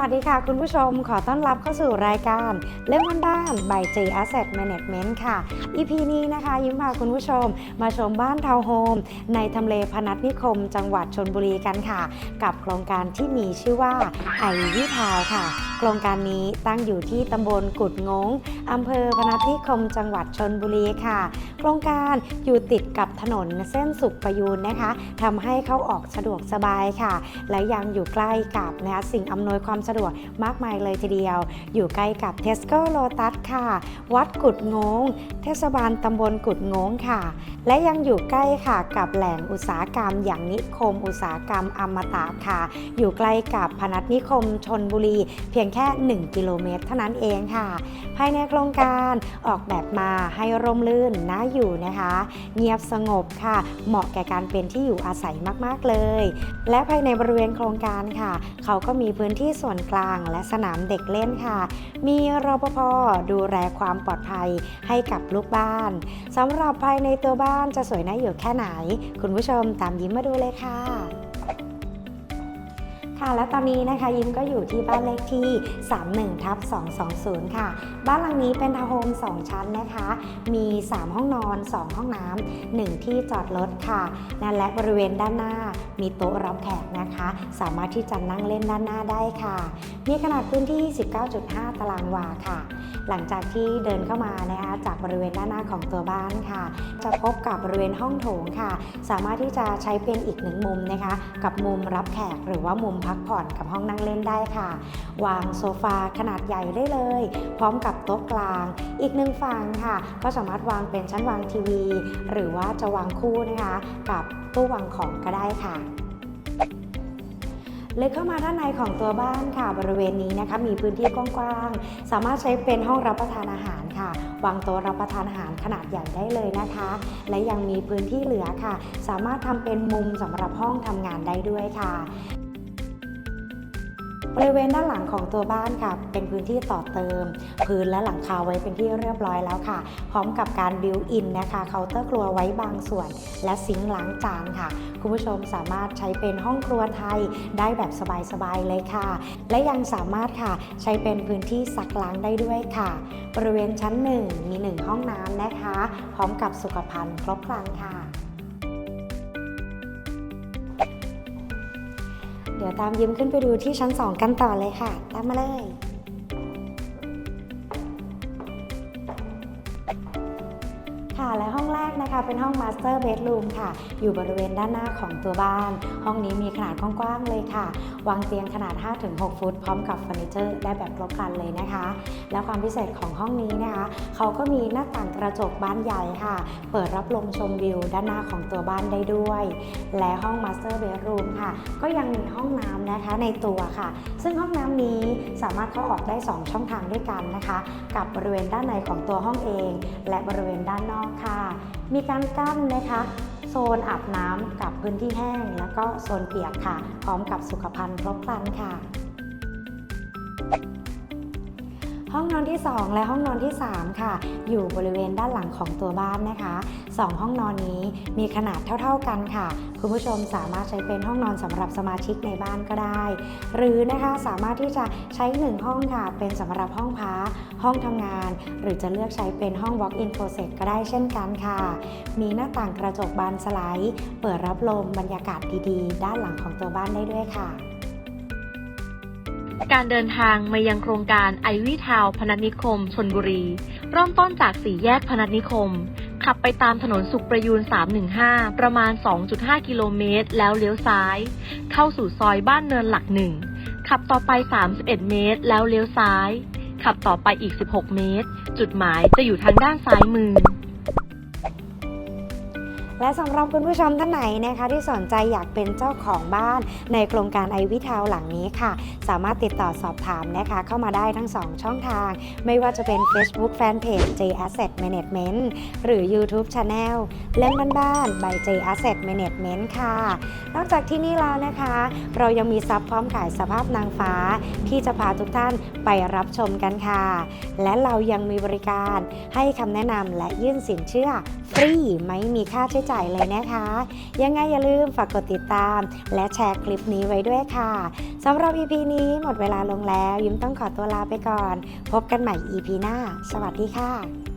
วัสดีค่ะคุณผู้ชมขอต้อนรับเข้าสู่รายการเล่มบ้านๆ by J Asset Management ค่ะ EP นี้นะคะยิ้มพาคุณผู้ชม มาชมบ้านทาวน์โฮมในทำเลพนัสนิคม จังหวัดชนบุรีกันค่ะ กับโครงการที่มีชื่อว่าไอวิทาวค่ะ โครงการนี้ตั้งอยู่ที่ตำบลกุดงงอำเภอพนัสนิคมจังหวัดชนบุรีค่ะ โครงการอยู่ติดกับถนนเส้นสุขประยูนนะคะทำให้เข้าออกสะดวกสบายค่ะ และยังอยู่ใกล้กับนะคะสิ่งอำนวยความสะดวกมากมายเลยทีเดียว อยู่ใกล้กับเทสโก้โลตัสค่ะ วัดกุดงง เทศบาลตำบลกุดงงค่ะ และยังอยู่ใกล้ค่ะกับแหล่งอุตสาหกรรม อย่างนิคมอุตสาหกรรมอมตะค่ะ อยู่ใกล้กับพนัสนิคมชนบุรี เพียงแค่ 1 กิโลเมตร เท่านั้นเองค่ะ ภายในโครงการออกแบบมาให้ร่มรื่นน่าอยู่นะคะ เงียบสงบค่ะ เหมาะแก่การเป็นที่อยู่อาศัยมากๆเลย และภายในบริเวณโครงการค่ะ เขาก็มีพื้นที่ส่วนกลางและสนามเด็กเล่นค่ะ มีรปภดูแลความปลอดภัยให้กับลูกบ้านสำหรับภายในตัวบ้านจะสวยน่าอยู่แค่ไหน คุณผู้ชมตามยิ้มมาดูเลยค่ะ ค่ะ และตอนนี้นะคะยิ้มก็อยู่ที่บ้านเลขที่ 31ทับ220 ค่ะ บ้านหลังนี้เป็นทาวน์โฮม 2 ชั้นนะคะ มี 3 ห้องนอน 2 ห้องน้ำ1ที่จอดรถค่ะนั่นและบริเวณด้านหน้ามีโต๊ะรับแขกนะคะ สามารถที่จะนั่งเล่นด้านหน้าได้ค่ะ มีขนาดพื้นที่ 19.5 ตารางวาค่ะ หลังจากที่เดินเข้ามานะคะจากบริเวณด้านหน้าของตัวบ้านค่ะ จะพบกับบริเวณห้องโถงค่ะ สามารถที่จะใช้เป็นอีกหนึ่งมุมนะคะ กับมุมรับแขกหรือว่ามุมพักผ่อนกับห้องนั่งเล่นได้ค่ะ วางโซฟาขนาดใหญ่ได้เลย พร้อมกับโต๊ะกลาง อีกหนึ่งฝั่งค่ะ ก็สามารถวางเป็นชั้นวางทีวี หรือว่าจะวางคู่นะคะ กับตู้วางของก็ได้ค่ะ เลยเข้ามาด้านในของตัวบ้านค่ะ บริเวณนี้นะคะ มีพื้นที่กว้างๆ สามารถใช้เป็นห้องรับประทานอาหารค่ะ วางโต๊ะรับประทานอาหารขนาดใหญ่ได้เลยนะคะ และยังมีพื้นที่เหลือค่ะ สามารถทำเป็นมุมสำหรับห้องทำงานได้ด้วยค่ะ บริเวณด้านหลังของตัวบ้านค่ะ เป็นพื้นที่ต่อเติม พื้นและหลังคาไว้เป็นที่เรียบร้อยแล้วค่ะ พร้อมกับการบิวอินนะคะเคาน์เตอร์ครัวไว้บางส่วน และซิงค์ล้างจานค่ะ คุณผู้ชมสามารถใช้เป็นห้องครัวไทยได้แบบสบายๆเลยค่ะ และยังสามารถค่ะใช้เป็นพื้นที่ซักล้างได้ด้วยค่ะ บริเวณชั้น 1 มี 1 ห้องน้ำนะคะ พร้อมกับสุขภัณฑ์ครบครันค่ะ เดี๋ยวตามยิ้มขึ้นไปดูที่ชั้น 2 กันต่อเลยค่ะ ตามมาเลย และห้องแรกนะคะเป็นห้อง Master Bedroom ค่ะ อยู่บริเวณด้านหน้าของตัวบ้าน ห้องนี้มีขนาดกว้างๆเลยค่ะ วางเตียงขนาด 5-6 ฟุต พร้อมกับเฟอร์นิเจอร์ได้แบบครบครันเลยนะคะ และความพิเศษของห้องนี้นะคะเขาก็มีหน้าต่างกระจกบานใหญ่ค่ะ เปิดรับลมชมวิวด้านหน้าของตัวบ้านได้ด้วย และห้อง Master Bedroom ค่ะ ก็ยังมีห้องน้ำนะคะในตัวค่ะ ซึ่งห้องน้ำนี้สามารถเข้าออกได้ 2 ช่องทางด้วยกันนะคะ กับบริเวณด้านในของตัวห้องเอง และบริเวณด้านนอกค่ะ มีการกั้นนะคะโซนอาบน้ำกับพื้นที่แห้ง แล้วก็โซนเปียกค่ะ พร้อมกับสุขภัณฑ์ครบครันค่ะ ห้องนอนที่ 2 และห้องนอนที่ 3 ค่ะ อยู่บริเวณด้านหลังของตัวบ้านนะคะ 2 ห้องนอนนี้มีขนาดเท่า ๆกันค่ะ คุณผู้ชมสามารถใช้เป็นห้องนอนสำหรับสมาชิกในบ้านก็ได้ หรือนะคะสามารถที่จะใช้ 1 ห้องค่ะ เป็นสำหรับห้องพักห้องทำงาน หรือจะเลือกใช้เป็นห้อง walk-in closet ก็ได้เช่นกันค่ะ มีหน้าต่างกระจกบานสไลด์ เปิดรับลมบรรยากาศดีๆ ด้านหลังของตัวบ้านได้ด้วยค่ะ การเดินทางมายังโครงการไอวิทาวพนัสนิคมชนบุรี เริ่มต้นจากสี่แยกพนัสนิคม ขับไปตามถนนสุขประยูน 315 ประมาณ 2.5 กิโลเมตร แล้วเลี้ยวซ้าย เข้าสู่ซอยบ้านเนินหลักหนึ่ง ขับต่อไป 31 เมตร แล้วเลี้ยวซ้าย ขับต่อไปอีก 16 เมตร จุดหมายจะอยู่ทางด้านซ้ายมือ และสำหรับคุณผู้ชมท่านไหนนะคะ ที่สนใจอยากเป็นเจ้าของบ้านในโครงการไอวิทาวหลังนี้ค่ะ สามารถติดต่อสอบถามนะคะ เข้ามาได้ทั้ง 2 ช่องทาง ไม่ว่าจะเป็น Facebook Fanpage J Asset Management หรือ YouTube Channel เล่มบ้านๆ by J Asset Management ค่ะ นอกจากที่นี่แล้วนะคะ เรายังมีซับพร้อมขายสภาพนางฟ้า ที่จะพาทุกท่านไปรับชมกันค่ะ และเรายังมีบริการให้คำแนะนำและยื่นสินเชื่อฟรีไม่มีค่าใช้จ่ายเลยนะคะ ยังไงอย่าลืมฝากกดติดตาม และแชร์คลิปนี้ไว้ด้วยค่ะสำหรับ EP นี้หมดเวลาลงแล้ว ยิ้มต้องขอตัวลาไปก่อน พบกันใหม่ EP หน้า สวัสดีค่ะ